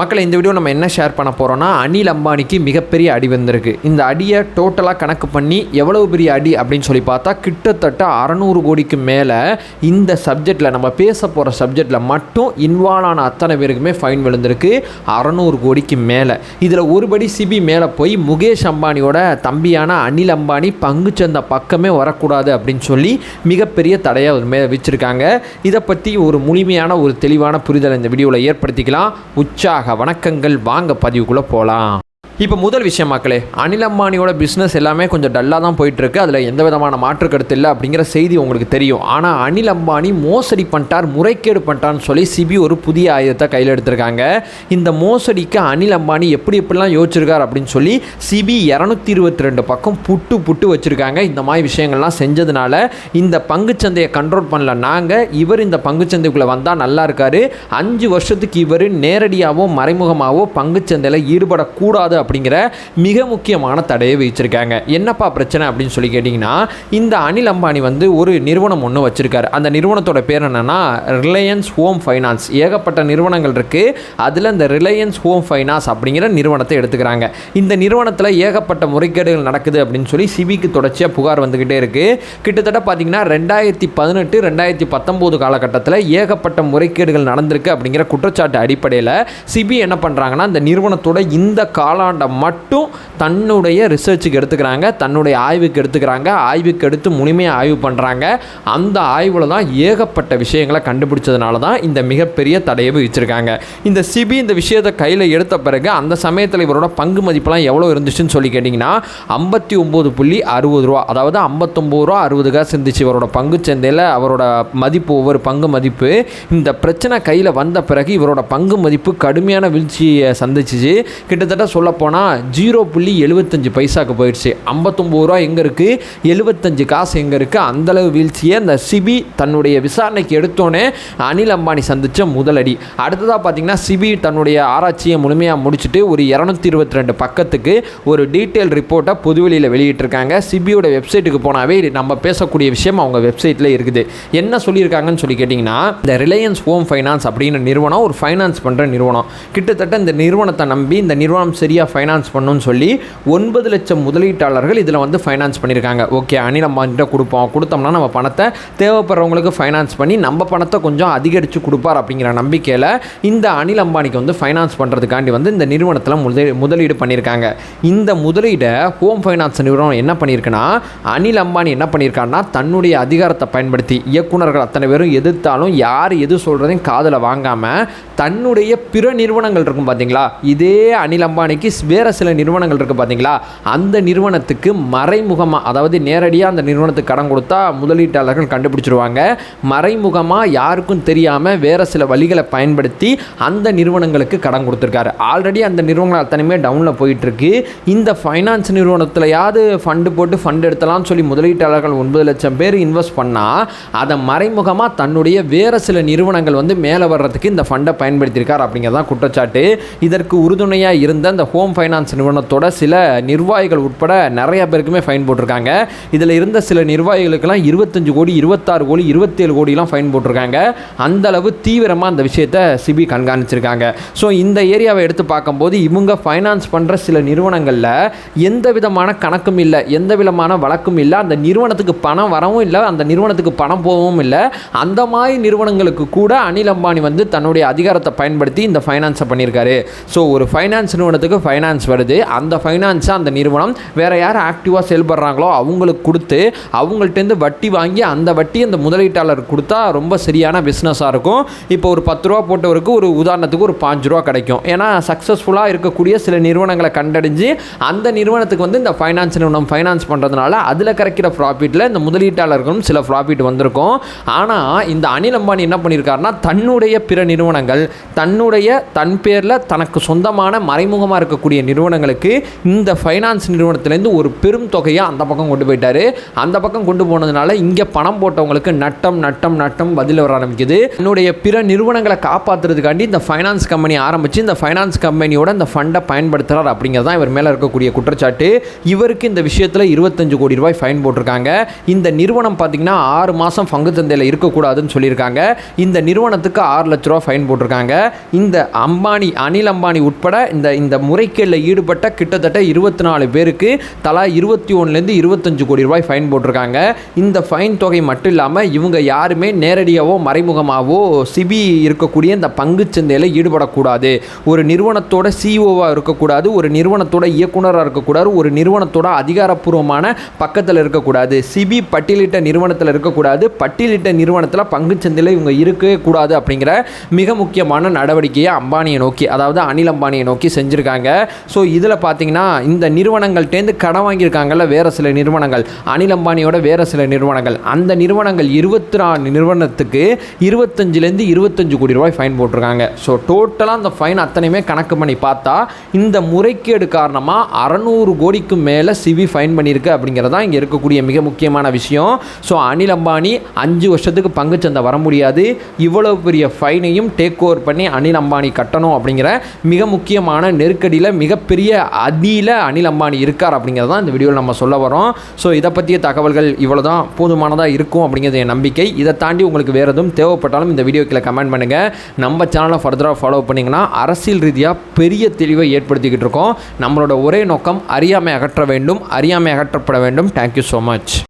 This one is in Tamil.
மக்களை இந்த வீடியோ நம்ம என்ன ஷேர் பண்ண போகிறோம்னா அனில் அம்பானிக்கு மிகப்பெரிய அடி வந்திருக்கு. இந்த அடியை டோட்டலாக கணக்கு பண்ணி எவ்வளவு பெரிய அடி அப்படின்னு சொல்லி பார்த்தா கிட்டத்தட்ட அறநூறு கோடிக்கு மேலே இந்த சப்ஜெக்டில் நம்ம பேச போகிற சப்ஜெக்டில் மட்டும் இன்வால்வ் ஆன அத்தனை பேருக்குமே ஃபைன் விழுந்திருக்கு. அறநூறு கோடிக்கு மேலே. இதில் ஒருபடி சிபி மேலே போய் முகேஷ் அம்பானியோட தம்பியான அனில் அம்பானி பங்குச்சந்தை பக்கமே வரக்கூடாது அப்படின்னு சொல்லி மிகப்பெரிய தடையை ஒரு மே வச்சுருக்காங்க இதை பற்றி ஒரு முழுமையான ஒரு தெளிவான புரிதலை இந்த வீடியோவில் ஏற்படுத்திக்கலாம். உற்சாக வணக்கங்கள். வாங்க பதிவுக்குள்ளே போகலாம் இப்போ முதல் விஷயம் மக்களே அனில் அம்பானியோட பிஸ்னஸ் எல்லாமே கொஞ்சம் டல்லாக தான் போயிட்டுருக்கு. அதில் எந்த விதமான மாற்று கருத்து இல்லை அப்படிங்கிற செய்தி உங்களுக்கு தெரியும். ஆனால் அனில் அம்பானி மோசடி பண்ணிட்டார் முறைகேடு பண்ணிட்டான்னு சொல்லி சிபி ஒரு புதிய ஆயுதத்தை கையில் எடுத்திருக்காங்க. இந்த மோசடிக்கு அனில் அம்பானி எப்படி எப்படிலாம் யோசிச்சிருக்கார் அப்படின்னு சொல்லி சிபி இரநூத்தி இருபத்தி ரெண்டு பக்கம் புட்டு புட்டு வச்சுருக்காங்க. இந்த மாதிரி விஷயங்கள்லாம் செஞ்சதுனால இந்த பங்குச்சந்தையை கண்ட்ரோல் பண்ணல நாங்கள் இவர் இந்த பங்குச்சந்தைக்குள்ளே வந்தால் நல்லா இருக்காரு. அஞ்சு வருஷத்துக்கு இவர் நேரடியாகவோ மறைமுகமாகவோ பங்குச்சந்தையில் ஈடுபடக்கூடாது அப்படிங்கிற மிக முக்கியமான தடையை வச்சுருக்காங்க என்னப்பா பிரச்சனை அப்படின்னு சொல்லி கேட்டிங்கன்னா இந்த அனில் அம்பானி வந்து ஒரு நிறுவனம் ஒன்று வச்சுருக்காரு. அந்த நிறுவனத்தோட பேர் என்னென்னா ரிலையன்ஸ் ஹோம் ஃபைனான்ஸ். ஏகப்பட்ட நிறுவனங்கள் இருக்குது அதில் இந்த ரிலையன்ஸ் ஹோம் ஃபைனான்ஸ் அப்படிங்கிற நிறுவனத்தை எடுத்துக்கிறாங்க. இந்த நிறுவனத்தில் ஏகப்பட்ட முறைகேடுகள் நடக்குது அப்படின்னு சொல்லி சிபிக்கு தொடர்ச்சியாக புகார் வந்துக்கிட்டே இருக்குது கிட்டத்தட்ட பார்த்தீங்கன்னா ரெண்டாயிரத்தி பதினெட்டு ரெண்டாயிரத்தி பத்தொம்போது காலகட்டத்தில் ஏகப்பட்ட முறைகேடுகள் நடந்திருக்கு அப்படிங்கிற குற்றச்சாட்டு அடிப்படையில் சிபி என்ன பண்ணுறாங்கன்னா இந்த நிறுவனத்தோட இந்த காலாண்டை மட்டும் தன்னுடைய ரிசர்ச்சுக்கு எடுத்துக்கிறாங்க தன்னுடைய ஆய்வுக்கு எடுத்துக்கிறாங்க ஆய்வுக்கு எடுத்து முழுமையாக ஆய்வு பண்ணுறாங்க அந்த ஆய்வில் தான் ஏகப்பட்ட விஷயங்களை கண்டுபிடிச்சதுனால தான் இந்த மிகப்பெரிய தடையை வச்சிருக்காங்க இந்த சிபி இந்த விஷயத்தை கையில் எடுத்த பிறகு அந்த சமயத்தில் இவரோட பங்கு மதிப்புலாம் எவ்வளோ இருந்துச்சுன்னு சொல்லி கேட்டிங்கன்னா ஐம்பத்தி ஒம்பது புள்ளி அறுபது ரூபா அதாவது ஐம்பத்தொம்பது ரூபா அறுபது காசு இருந்துச்சு இவரோட பங்கு சந்தையில் அவரோட மதிப்பு ஒவ்வொரு பங்கு மதிப்பு. இந்த பிரச்சனை கையில் வந்த பிறகு இவரோட பங்கு மதிப்பு கடுமையான வீழ்ச்சியை சந்திச்சிச்சு. கிட்டத்தட்ட சொல்லப்போனால் போனால் ஜீரோ புள்ளி எழுபத்தஞ்சு பைசாக்கு போயிடுச்சு. ஐம்பத்தொம்பது ரூபா எங்கே இருக்குது எழுபத்தஞ்சு காசு எங்கே இருக்குது அந்தளவு வீழ்ச்சியை இந்த சிபி தன்னுடைய விசாரணைக்கு எடுத்தோன்னே அனில் அம்பானி சந்தித்த முதலடி அடுத்ததாக பார்த்தீங்கன்னா சிபி தன்னுடைய ஆராய்ச்சியை முழுமையாக முடிச்சுட்டு ஒரு இரநூத்தி இருபத்தி ரெண்டு பக்கத்துக்கு ஒரு டீட்டெயில் ரிப்போர்ட்டை பொதுவெளியில் வெளியிட்டிருக்காங்க. சிபியோட வெப்சைட்டுக்கு போனாவே நம்ம பேசக்கூடிய விஷயம் அவங்க வெப்சைட்டில் இருக்குது. என்ன சொல்லியிருக்காங்கன்னு சொல்லி கேட்டிங்கன்னா இந்த ரிலையன்ஸ் ஹோம் ஃபைனான்ஸ் அப்படின்னு நிறுவனம் ஒரு ஃபைனான்ஸ் பண்ணுற நிறுவனம். கிட்டத்தட்ட இந்த நிறுவனத்தை நம்பி இந்த நிறுவனம் சரியாக ஃபைனான்ஸ் பண்ணணும்னு சொல்லி ஒன்பது லட்சம் முதலீட்டாளர்கள் இதில் வந்து ஃபைனான்ஸ் பண்ணியிருக்காங்க ஓகே அனில் அம்பானிட்ட கொடுப்போம். கொடுத்தோம்னா நம்ம பணத்தை தேவைப்படுறவங்களுக்கு ஃபைனான்ஸ் பண்ணி நம்ம பணத்தை கொஞ்சம் அதிகரித்து கொடுப்பார் அப்படிங்கிற நம்பிக்கையில் இந்த அனில் அம்பானிக்கு வந்து ஃபைனான்ஸ் பண்ணுறதுக்காண்டி வந்து இந்த நிறுவனத்தில் முதலீடு முதலீடு பண்ணியிருக்காங்க இந்த முதலீடை ஹோம் ஃபைனான்ஸ் நிறுவனம் என்ன பண்ணியிருக்குன்னா அனில் அம்பானி என்ன பண்ணியிருக்காருன்னா தன்னுடைய அதிகாரத்தை பயன்படுத்தி இயக்குநர்கள் அத்தனை பேரும் எதிர்த்தாலும் யார் எது சொல்கிறதையும் காதில் வாங்காமல் தன்னுடைய பிற நிறுவனங்கள் இருக்கும் பார்த்தீங்களா இதே அனில் அம்பானிக்கு வேறு சில நிறுவனங்கள் இருக்குது பார்த்தீங்களா அந்த நிறுவனத்துக்கு மறைமுகமாக அதாவது நேரடியாக அந்த நிறுவனத்துக்கு கடன் கொடுத்தா முதலீட்டாளர்கள் கண்டுபிடிச்சிருவாங்க. மறைமுகமாக யாருக்கும் தெரியாமல் வேறு சில வழிகளை பயன்படுத்தி அந்த நிறுவனங்களுக்கு கடன் கொடுத்துருக்காரு. ஆல்ரெடி அந்த நிறுவனங்கள் அத்தனையுமே டவுனில் போயிட்டுருக்கு. இந்த ஃபைனான்ஸ் நிறுவனத்திலையாவது ஃபண்டு போட்டு ஃபண்ட் எடுத்தலாம்னு சொல்லி முதலீட்டாளர்கள் ஒன்பது லட்சம் பேர் இன்வெஸ்ட் பண்ணால் அதை மறைமுகமாக தன்னுடைய வேறு சில நிறுவனங்கள் வந்து மேலே வர்றதுக்கு இந்த ஃபண்டை பயன்படுத்தியிருக்கார் அப்படிங்கிறதான் குற்றச்சாட்டு. இதற்கு உறுதுணையாக இருந்த அந்த ஹோம் ஃபைனான்ஸ் நிறுவனத்தோட சில நிர்வாகிகள் உட்பட நிறைய பேருக்குமே ஃபைன் போட்டிருக்காங்க. இதில் இருந்த சில நிர்வாகிகளுக்கெல்லாம் இருபத்தஞ்சு கோடி இருபத்தாறு கோடி இருபத்தேழு கோடிலாம் ஃபைன் போட்டிருக்காங்க. அந்த அளவு தீவிரமாக அந்த விஷயத்தை சிபி கண்காணிச்சிருக்காங்க. ஸோ இந்த ஏரியாவை எடுத்து பார்க்கும்போது இவங்க ஃபைனான்ஸ் பண்ணுற சில நிறுவனங்களில் எந்த விதமான கணக்கும் இல்லை எந்த விதமான வழக்கும் இல்லை அந்த நிறுவனத்துக்கு பணம் வரவும் இல்லை அந்த நிறுவனத்துக்கு பணம் போகவும் இல்லை. அந்த மாதிரி நிறுவனங்களுக்கு கூட அனில் அம்பானி வந்து தன்னுடைய அதிகாரத்தை பயன்படுத்தி இந்த ஃபைனான்ஸை பண்ணியிருக்காரு. ஸோ ஒரு ஃபைனான்ஸ் நிறுவனத்துக்கு ஃபைனான்ஸ் வருது. அந்த ஃபைனான்ஸை அந்த நிறுவனம் வேறு யார் ஆக்டிவாக செயல்படுறாங்களோ அவங்களுக்கு கொடுத்து அவங்கள்ட்டேருந்து வட்டி வாங்கி அந்த வட்டி அந்த முதலீட்டாளர் கொடுத்தா ரொம்ப சரியான பிஸ்னஸாக இருக்கும். இப்போ ஒரு பத்து ரூபா போட்டவருக்கு ஒரு உதாரணத்துக்கு ஒரு பாஞ்சு ரூபா கிடைக்கும். ஏன்னா சக்ஸஸ்ஃபுல்லாக இருக்கக்கூடிய சில நிறுவனங்களை கண்டறிஞ்சு அந்த நிறுவனத்துக்கு வந்து இந்த ஃபைனான்ஸ் நிறுவனம் ஃபைனான்ஸ் பண்ணுறதுனால அதில் கிடைக்கிற ப்ராஃபிட்டில் இந்த முதலீட்டாளர்களும் சில ப்ராஃபிட் வந்திருக்கும். ஆனால் இந்த அனில் அம்பானி என்ன பண்ணியிருக்காருன்னா தன்னுடைய பிற நிறுவனங்கள் தன்னுடைய தன் பேரில் தனக்கு சொந்தமான மறைமுகமாக இருக்கக்கூடிய இருக்கக்கூடிய நிறுவனங்களுக்கு இந்த ஃபைனான்ஸ் நிறுவனத்திலேருந்து ஒரு பெரும் தொகையை அந்த பக்கம் கொண்டு போயிட்டாரு. அந்த பக்கம் கொண்டு போனதுனால இங்கே பணம் போட்டவங்களுக்கு நட்டம் நட்டம் நட்டம் பதில் வர ஆரம்பிக்குது. என்னுடைய பிற நிறுவனங்களை காப்பாற்றுறதுக்காண்டி இந்த ஃபைனான்ஸ் கம்பெனி ஆரம்பித்து இந்த ஃபைனான்ஸ் கம்பெனியோட இந்த ஃபண்டை பயன்படுத்துகிறார் அப்படிங்கிறது தான் இவர் மேலே இருக்கக்கூடிய குற்றச்சாட்டு. இவருக்கு இந்த விஷயத்தில் இருபத்தஞ்சு கோடி ரூபாய் ஃபைன் போட்டிருக்காங்க. இந்த நிறுவனம் பார்த்தீங்கன்னா ஆறு மாதம் பங்கு சந்தையில் இருக்கக்கூடாதுன்னு சொல்லியிருக்காங்க. இந்த நிறுவனத்துக்கு ஆறு லட்ச ரூபா ஃபைன் போட்டிருக்காங்க. இந்த அம்பானி அனில் அம்பானி உட்பட இந்த இந்த முறைகேடில் ஈடுபட்ட கிட்டத்தட்ட இருபத்தி நாலு பேருக்கு தலா இருபத்தி ஒன்றுலேருந்து இருபத்தஞ்சு கோடி ரூபாய் ஃபைன் போட்டிருக்காங்க. இந்த ஃபைன் தொகை மட்டும் இல்லாமல் இவங்க யாருமே நேரடியாகவோ மறைமுகமாகவோ சிபி இருக்கக்கூடிய இந்த பங்குச்சந்தையில் ஈடுபடக்கூடாது. ஒரு நிறுவனத்தோட சிஓவாக இருக்கக்கூடாது ஒரு நிறுவனத்தோட இயக்குனராக இருக்கக்கூடாது ஒரு நிறுவனத்தோட அதிகாரப்பூர்வமான பக்கத்தில் இருக்கக்கூடாது. சிபி பட்டியலிட்ட நிறுவனத்தில் இருக்கக்கூடாது பட்டியலிட்ட நிறுவனத்தில் பங்குச்சந்தையில் இவங்க இருக்கவே கூடாது அப்படிங்கிற மிக முக்கியமான நடவடிக்கையை அம்பானியை நோக்கி அதாவது அனில் அம்பானியை நோக்கி செஞ்சுருக்காங்க. ஸோ இதில் பார்த்தீங்கன்னா இந்த நிறுவனங்கள்டேருந்து கடன் வாங்கியிருக்காங்கல்ல வேறு சில நிறுவனங்கள். அனில் அம்பானியோட வேறு சில நிறுவனங்கள். அந்த நிறுவனங்கள் இருபத்தி நாலு நிறுவனத்துக்கு இருபத்தஞ்சிலேருந்து இருபத்தஞ்சு கோடி ரூபாய் ஃபைன் போட்டிருக்காங்க. ஸோ டோட்டலாக அந்த ஃபைன் அத்தனையுமே கணக்கு பண்ணி பார்த்தா இந்த முறைகேடு காரணமாக அறநூறு கோடிக்கு மேலே சிவி ஃபைன் பண்ணியிருக்கு அப்படிங்கிறதான் இங்கே இருக்கக்கூடிய மிக முக்கியமான விஷயம். ஸோ அனில் அம்பானி அஞ்சு வருஷத்துக்கு பங்குச்சந்தை வர முடியாது. இவ்வளோ பெரிய ஃபைனையும் டேக் ஓவர் பண்ணி அனில் அம்பானி கட்டணும் அப்படிங்கிற மிக முக்கியமான நெருக்கடியில் மிகப்பெரிய அதில அனில் அம்பானி இருக்கார் அப்படிங்கிறது தான் இந்த வீடியோவில் நம்ம சொல்ல வரோம். ஸோ இதை பற்றிய தகவல்கள் இவ்வளோ தான் போதுமானதாக இருக்கும் அப்படிங்கிறது என் நம்பிக்கை. இதை தாண்டி உங்களுக்கு வேறு எதுவும் தேவைப்பட்டாலும் இந்த வீடியோ கீழே கமெண்ட் பண்ணுங்கள் நம்ம சேனலை ஃபர்தராக ஃபாலோ பண்ணிங்கன்னா அரசியல் ரீதியாக பெரிய தெளிவை ஏற்படுத்திக்கிட்டு இருக்கோம். நம்மளோட ஒரே நோக்கம் அறியாமை அகற்ற வேண்டும். அறியாமை அகற்றப்பட வேண்டும். Thank you so much